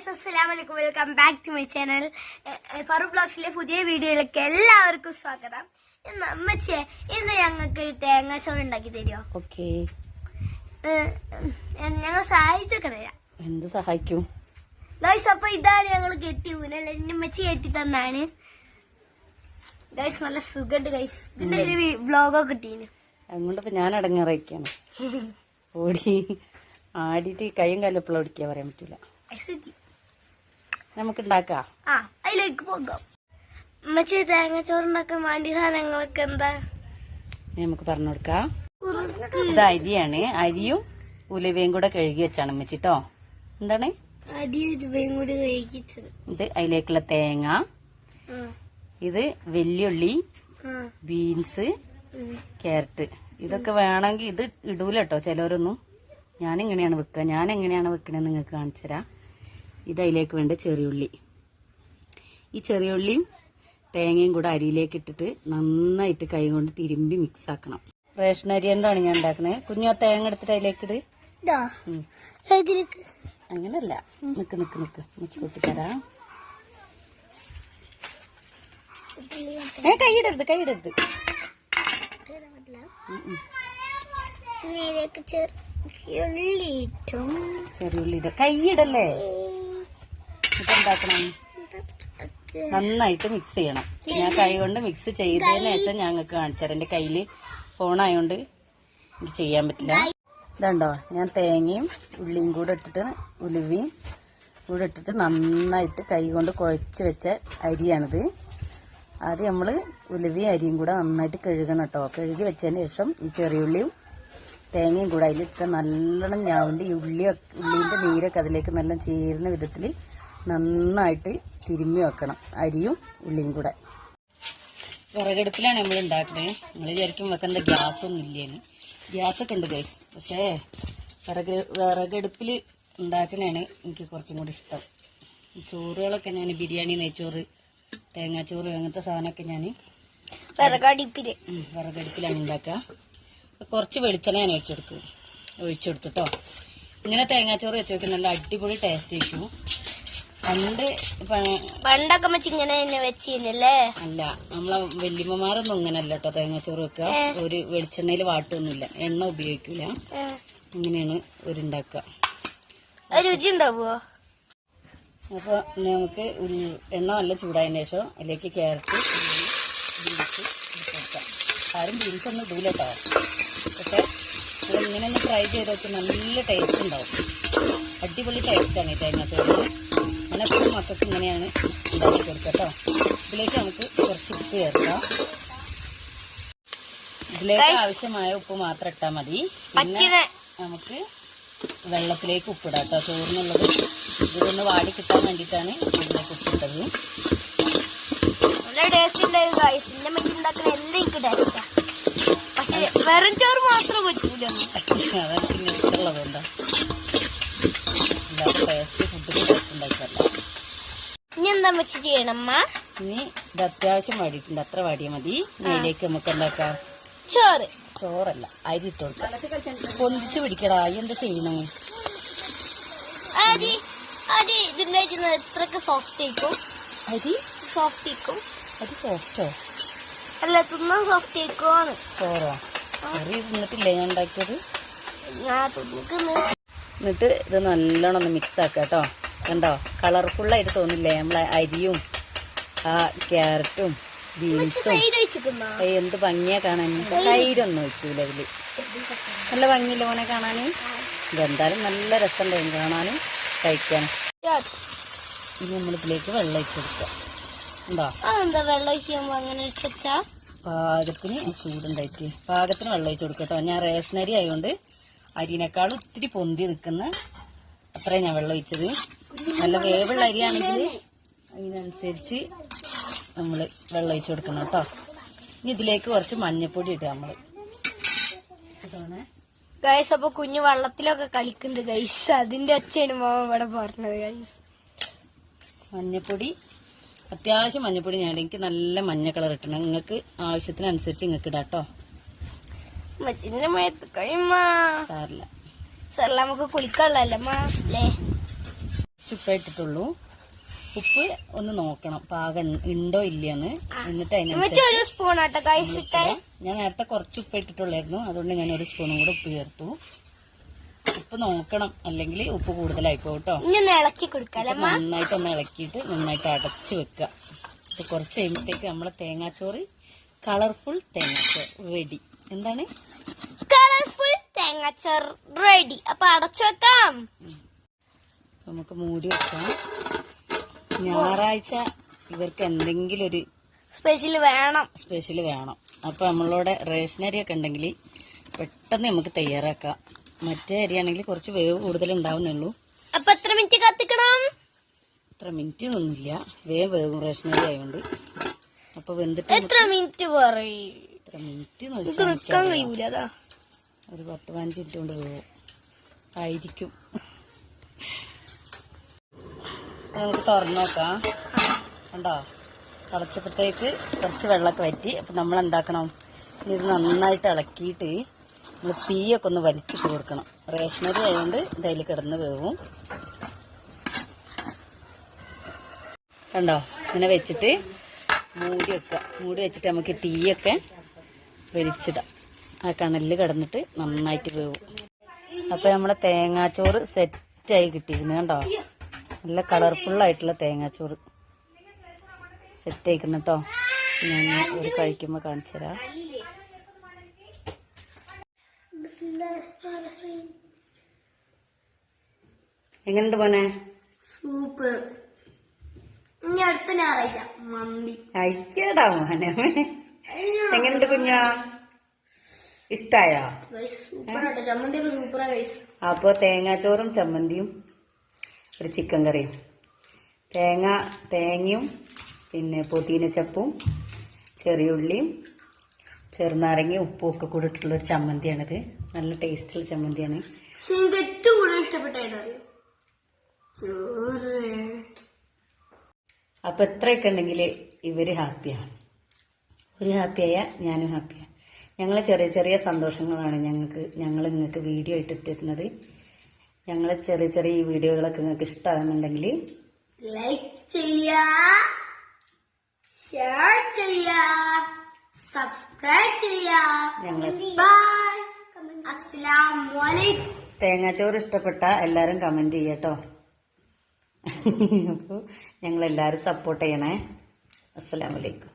Guys അസ്സലാം വലൈക്കും welcome back to my channel Faru ബ്ലോഗ്സിലെ പുതിയ വീഡിയോയിലേക്ക് എല്ലാവർക്കും സ്വാഗതം. ഇന്ന് അമ്മച്ചേ ഇന്ന് ഞങ്ങൾക്ക് തേങ്ങ ചോറ് ഉണ്ടാക്കി തരുമോ ഓക്കെ. ഞങ്ങൾ സഹായിച്ചൊക്കെ തരാം. എന്ത് സഹായിക്കും? ഗൈസ് അപ്പൊ ഇതാണ് ഞങ്ങൾ കെട്ടി ഊനല്ല എന്റെ അമ്മച്ചി കെട്ടി തന്നാണ്. ഗൈസ് നല്ല സുഖമുണ്ട് ഗൈസ് ഇതിന്റെ ഒരു ബ്ലോഗോ കിട്ടീന്. അങ്ങോട്ടപ്പോ ഞാൻ അടങ്ങാറായിക്കാണ് ഓടി ആടിയിട്ട് കൈയും കാലും എപ്പോഴും ഓടിക്കാൻ പറയാൻ പറ്റില്ല ഗൈസ് എത്തി. നമുക്ക് ഉണ്ടാക്കാം ആ അതിലേക്ക് പോകാം. അമ്മച്ചി തേങ്ങ ചോറ് ഉണ്ടാക്കാൻ വേണ്ടി സാധനങ്ങളൊക്കെ എന്താ? നമുക്ക് പറഞ്ഞു കൊടുക്കാം ഇതാ അരിയാണ്. അരിയും ഉലുവയും കൂടെ കഴുകി വെച്ചാണ് അമ്മച്ചിട്ടോ എന്താണ്? അരി രൂപയും കൂടി ഇത് അതിലേക്കുള്ള തേങ്ങ. ഇത് വെല്ലുള്ളി ബീൻസ് ക്യാരറ്റ്. ഇതൊക്കെ വേണമെങ്കിൽ ഇത് ഇടൂല കേട്ടോ ചിലവരൊന്നും ഞാനിങ്ങനെയാണ് വെക്കുക? ഞാൻ എങ്ങനെയാണ് വെക്കണേന്ന് നിങ്ങൾക്ക് കാണിച്ചു തരാം ഇത് അതിലേക്ക് വേണ്ട ചെറിയുള്ളി. ഈ ചെറിയുള്ളിയും തേങ്ങയും കൂടെ അരിയിലേക്ക് ഇട്ടിട്ട് നന്നായിട്ട് കൈ കൊണ്ട് തിരുമ്പി മിക്സ് ആക്കണം. റേഷൻ അരി എന്താണ് ഞാൻ ഉണ്ടാക്കുന്നത് കുഞ്ഞു തേങ്ങ എടുത്തിട്ട് അതിലേക്ക് ഇട്. ഉം. ഇതിലേക്ക് അങ്ങനല്ല. നിക്ക് നിക്ക് നിക്ക്. മിച്ച് കൂട്ടിത്തരാം. ഏ കൈയിടരുത് കൈയിടരുത്. ചെറിയുള്ളി കൈയിടല്ലേ? ഇപ്പൊ എന്താക്കണം നന്നായിട്ട് മിക്സ് ചെയ്യണം. ഞാൻ കൈ കൊണ്ട് മിക്സ് ചെയ്തതിന് ശേഷം ഞങ്ങൾക്ക് കാണിച്ചാൽ എന്റെ കയ്യിൽ ഫോണായോണ്ട് ചെയ്യാൻ പറ്റില്ല. ഇതുണ്ടോ? ഞാൻ തേങ്ങയും ഉള്ളിയും കൂടെ ഇട്ടിട്ട് ഉലുവയും കൂടെ ഇട്ടിട്ട് നന്നായിട്ട് കൈ കൊണ്ട് കുഴച്ച് വെച്ച അരിയാണിത്. ആദ്യം നമ്മൾ ഉലുവയും അരിയും കൂടെ നന്നായിട്ട് കഴുകണം കേട്ടോ കഴുകി വെച്ചതിന് ശേഷം ഈ ചെറിയുള്ളിയും തേങ്ങയും കൂടെ അതിലിട്ട് നല്ലോണം ഞാവുണ്ട്. ഈ ഉള്ളിയൊക്കെ ഉള്ളിന്റെ നീരൊക്കെ അതിലേക്ക് നല്ല ചേരുന്ന വിധത്തിൽ നന്നായിട്ട് തിരുമ്മി വെക്കണം. അരിയും ഉള്ളിയും കൂടെ. വിറകടുപ്പിലാണ് നമ്മൾ ഉണ്ടാക്കുന്നത് നമ്മൾ വിചാരിക്കും വെക്കേണ്ട ഗ്യാസ് ഒന്നും ഇല്ലേന് ഗ്യാസ് ഒക്കെ ഉണ്ട് ഗൈസ് പക്ഷേ വിറക് വിറകടുപ്പിൽ ഉണ്ടാക്കണതാണ് എനിക്ക് കുറച്ചും കൂടി ഇഷ്ടം. ചോറുകളൊക്കെ ഞാൻ ബിരിയാണി നെയ്ച്ചോറ് തേങ്ങാച്ചോറ് അങ്ങനത്തെ സാധനമൊക്കെ ഞാൻ വിറകടിപ്പിൽ. വിറകടുപ്പിലാണ് ഉണ്ടാക്കുക. കുറച്ച് വെളിച്ചെണ്ണ ഞാൻ ഒഴിച്ചെടുക്കും. ഒഴിച്ചെടുത്തിട്ടോ ഇങ്ങനെ തേങ്ങാച്ചോറ് വെച്ച് വെക്കുന്ന നല്ല അടിപൊളി ടേസ്റ്റ് ആയിരിക്കും. പണ്ട് പണ്ടൊക്കെ വെച്ച് ഇങ്ങനെ തന്നെ വെച്ചിരുന്നല്ലേ? അല്ല നമ്മളെ വല്യമ്മമാരൊന്നും ഇങ്ങനല്ല കേട്ടോ തേങ്ങാച്ചോറ് വെക്കുക ഒരു വെളിച്ചെണ്ണയിൽ വാട്ടൊന്നുമില്ല എണ്ണ ഉപയോഗിക്കില്ല ഇങ്ങനെയാണ് ഒരു ഉണ്ടാക്കുക രുചി ഉണ്ടാവുമോ അപ്പൊ നമുക്ക് ഒരു എണ്ണ നല്ല ചൂടായതിനു ശേഷം അതിലേക്ക് ക്യാരറ്റ് ബീൻസ് ആരും ബീൻസ് ഒന്നും ഇടൂല കേട്ടോ പക്ഷെ ഇങ്ങനെ ഒന്ന് ഫ്രൈ ചെയ്ത് വെച്ചാൽ നല്ല ടേസ്റ്റ് ഉണ്ടാവും. അടിപൊളി ടേസ്റ്റാണ് ഈ തേങ്ങാച്ചോറ് ഞാൻ എപ്പോഴും മക്കൾക്ക് ഇങ്ങനെയാണ് ഉണ്ടാക്കി കൊടുക്കുക കേട്ടോ. ഇതിലേക്ക് നമുക്ക് കുറച്ച് ഉപ്പ് ചേർക്കാം. ഇതിലേക്ക് ആവശ്യമായ ഉപ്പ് മാത്രം ഇട്ടാൽ മതി. പിന്നെ നമുക്ക് വെള്ളത്തിലേക്ക് ഉപ്പിടാം കേട്ടോ. ചോറിനുള്ളത് ഇതൊന്ന് വാടി കിട്ടാൻ വേണ്ടിയിട്ടാണ് ഇതിലേക്ക് ഉപ്പിട്ടത് നല്ല ടേസ്റ്റ് ഉണ്ടായിരുന്നു ഗൈസ് എന്റെ അമ്മച്ചി ഉണ്ടാക്കുന്ന എല്ലാം എനിക്ക് ടേസ്റ്റാ പക്ഷെ വെറും ചോറ് മാത്രം പറ്റൂല അതാണ് പിന്നെ ഇഷ്ടമുള്ളത് അല്ലാതെ ടേസ്റ്റ് ഫുഡ് ടേസ്റ്റ് ഉണ്ടാക്കിയല്ല ഇനി എന്താ അമ്മച്ചി ചെയ്യണമ്മ ഇനി ഇത് അത്യാവശ്യം വാടിയിട്ടുണ്ട്. അത്ര വാടിയ മതി. ഇതിലേക്ക് നമുക്ക് എന്താക്കാം? ചോറ്. ചോറല്ല അരി ഇട്ട് കൊടുക്കാം. പൊന്തിച്ച് പിടിക്കടാ. അരി എന്താ ചെയ്യണേ അരി അരി ഇതിണ്ടായിരുന്നത് എത്രക്ക് സോഫ്റ്റ് ആയിക്കും. അരി? സോഫ്റ്റ് ആയിക്കും. അരി സോഫ്റ്റോ അല്ല തിന്നാൻ സോഫ്റ്റ് ആയിക്കോന്ന് ചോറോ? കറി തിന്നിട്ടില്ലേ ഞാൻ ഉണ്ടാക്കിയത്? ഞാൻ തിന്നിക്കുന്നു എന്നിട്ട് ഇത് നല്ലോണം ഒന്ന് മിക്സ് ആക്കാം കേട്ടോ കണ്ടോ? കളർഫുള്ളായിട്ട് തോന്നില്ലേ? നമ്മളെ അരിയും ആ ക്യാരറ്റും ബീൻസും. എന്ത് ഭംഗിയാ കാണാൻ. തൈരൊന്നും ഒഴിക്കൂല ഇതിൽ. നല്ല ഭംഗിയില്ല മോനെ കാണാന് ഇതെന്തായാലും നല്ല രസമുണ്ടാവും കാണാനും കഴിക്കാനും ഇനി നമ്മൾ ഇതിലേക്ക് വെള്ളം ഒഴിച്ചു കൊടുക്കാം ഉണ്ടോ? വെള്ളം ഒഴിക്കുമ്പോ അങ്ങനെ പാകത്തിന് ചൂടുണ്ടായിട്ട്. പാകത്തിന് വെള്ളം ഒഴിച്ചു കൊടുക്കട്ടോ ഞാൻ റേഷനരി ആയതുകൊണ്ട് അരിനേക്കാളും ഒത്തിരി പൊന്തി നിൽക്കുന്ന അത്രയും ഞാൻ വെള്ളം ഒഴിച്ചത്. നല്ല വേവുള്ള അരിയാണെങ്കിൽ അതിനനുസരിച്ച് നമ്മൾ വെള്ളം ഒഴിച്ച് കൊടുക്കണം കേട്ടോ. ഇനി ഇതിലേക്ക് കുറച്ച് മഞ്ഞപ്പൊടി ഇടുക നമ്മൾ ഗൈസ് അപ്പൊ കുഞ്ഞു വെള്ളത്തിലൊക്കെ കളിക്കുന്നുണ്ട്. ഗൈസ് അതിന്റെ ഒച്ചയാണ് മോൻ ഇവിടെ പറഞ്ഞത് ഗൈസ് മഞ്ഞപ്പൊടി. അത്യാവശ്യം മഞ്ഞപ്പൊടി ഞാൻ എനിക്ക് നല്ല മഞ്ഞ കളർ ഇട്ടണം. നിങ്ങൾക്ക് ആവശ്യത്തിനനുസരിച്ച് നിങ്ങൾക്ക് ഇടാം കേട്ടോ. മച്ചിന്റെ മേത്ത് കഴിയുമ്മ സാറില്ല സാറല്ല നമുക്ക് കുളിക്കാനുള്ളതല്ലേ അല്ലേ? കുറച്ച് ഇട്ടിട്ടുള്ളൂ ഉപ്പ് ഒന്ന് നോക്കണം. പാകം ഉണ്ടോ ഇല്ലയെന്ന്. എന്നിട്ട് ഒരു സ്പൂൺ ഞാൻ നേരത്തെ കുറച്ച് ഉപ്പ് ഇട്ടിട്ടുള്ളായിരുന്നു. അതുകൊണ്ട് ഞാൻ ഒരു സ്പൂണും കൂടെ ഉപ്പ് ചേർത്തു. ഉപ്പ് നോക്കണം. അല്ലെങ്കിൽ ഉപ്പ് കൂടുതലായി പോകും കേട്ടോ ഇളക്കി നന്നായിട്ട് ഒന്ന് ഇളക്കിയിട്ട് നന്നായിട്ട് അടച്ച് വെക്കുക. ഇത് കുറച്ച് കഴിയുമ്പോഴത്തേക്ക് നമ്മളെ തേങ്ങാച്ചോറ് കളർഫുൾ തേങ്ങാച്ചോറ് റെഡി എന്താണ്? തേങ്ങാച്ചോർ റെഡി അപ്പൊ അടച്ചു വെക്കാം. നമുക്ക് മൂടി വെക്കാം. ഞായറാഴ്ച ഇവർക്ക് എന്തെങ്കിലും ഒരു സ്പെഷ്യൽ വേണം. സ്പെഷ്യൽ വേണം. അപ്പൊ നമ്മളോടെ റേഷനരി ഒക്കെ ഉണ്ടെങ്കിൽ പെട്ടെന്ന് നമുക്ക് തയ്യാറാക്കാം. മറ്റേ അരിയാണെങ്കിൽ കുറച്ച് വേവ് കൂടുതൽ ഉണ്ടാവുന്നുള്ളൂ അപ്പൊ എത്ര മിനിറ്റ് കത്തിക്കണം? എത്ര മിനിറ്റ് ഒന്നുമില്ല. വേവ് വേവും റേഷനരി ആയതുകൊണ്ട് അപ്പൊ വെന്തിട്ട് എത്ര മിനിറ്റ് പറയും? എത്ര മിനിറ്റ് വെച്ചാൽ കഴിയൂല ഒരു പത്ത് പതിനഞ്ച് മിനിറ്റ് കൊണ്ട് പോകും. ആയിരിക്കും. നമുക്ക് തുറന്നു നോക്കാം. കണ്ടോ? തിളച്ചപ്പോഴത്തേക്ക് കുറച്ച് വെള്ളമൊക്കെ വറ്റി. അപ്പം നമ്മൾ എന്താക്കണം ഇത് നന്നായിട്ട് ഇളക്കിയിട്ട് നമ്മൾ തീയൊക്കെ ഒന്ന് വലിച്ചിട്ട് കൊടുക്കണം. റേഷനറി ആയതുകൊണ്ട് ഇതിൽ കിടന്ന് വേവും. കണ്ടോ? ഇങ്ങനെ വെച്ചിട്ട് മൂടി വെക്കുക. മൂടി വെച്ചിട്ട് നമുക്ക് തീയൊക്കെ വലിച്ചിടാം. ആ കണലിൽ കിടന്നിട്ട് നന്നായിട്ട് വേവും. അപ്പൊ നമ്മുടെ തേങ്ങാച്ചോറ് സെറ്റായി കിട്ടിയിരുന്നു കണ്ടോ? നല്ല കളർഫുൾ ആയിട്ടുള്ള തേങ്ങാച്ചോറ് സെറ്റ് ആയിക്കുന്നു കേട്ടോ ഞാൻ ഒരു കഴിക്കുമ്പോൾ കാണിച്ചു തരാം. എങ്ങനെയുണ്ട് പോനെ സൂപ്പർ. ഇനി അടുത്ത ഞായറാഴ്ച മന്തി. അയ്യടാ മോനെ. എങ്ങനെയുണ്ട് കുഞ്ഞാ? ഇഷ്ടായോ? അപ്പോൾ തേങ്ങാച്ചോറും ചമ്മന്തിയും ഒരു ചിക്കൻ കറിയും. തേങ്ങ തേങ്ങയും പിന്നെ പുതിനച്ചപ്പും ചെറിയുള്ളിയും ചെറുനാരങ്ങയും ഉപ്പും ഒക്കെ കൂടെ ഒരു ചമ്മന്തിയാണിത്. നല്ല ടേസ്റ്റുള്ള ചമ്മന്തിയാണ്. ഏറ്റവും കൂടുതൽ ചോറ്. അപ്പൊ എത്രയൊക്കെ ഉണ്ടെങ്കിൽ ഇവർ ഹാപ്പിയാണ് ഒരു ഹാപ്പിയായ ഞാനും ഹാപ്പിയാണ് ഞങ്ങളെ ചെറിയ ചെറിയ സന്തോഷങ്ങളാണ് ഞങ്ങൾക്ക് ഞങ്ങൾ നിങ്ങൾക്ക് വീഡിയോ ആയിട്ട് ഇട്ടിരുന്നത് ഞങ്ങളെ ചെറിയ ചെറിയ ഈ വീഡിയോകളൊക്കെ നിങ്ങൾക്ക് ഇഷ്ടമാകുന്നുണ്ടെങ്കിൽ ലൈക്ക് ചെയ്യാ ഷെയർ ചെയ്യാ സബ്സ്ക്രൈബ് ചെയ്യാ. ഞങ്ങൾ ബൈ തേങ്ങാച്ചോറ് ഇഷ്ടപ്പെട്ട എല്ലാവരും കമന്റ് ചെയ്യട്ടോ അപ്പോൾ ഞങ്ങൾ എല്ലാവരും സപ്പോർട്ട് ചെയ്യണേ. അസ്സലാമലൈക്കും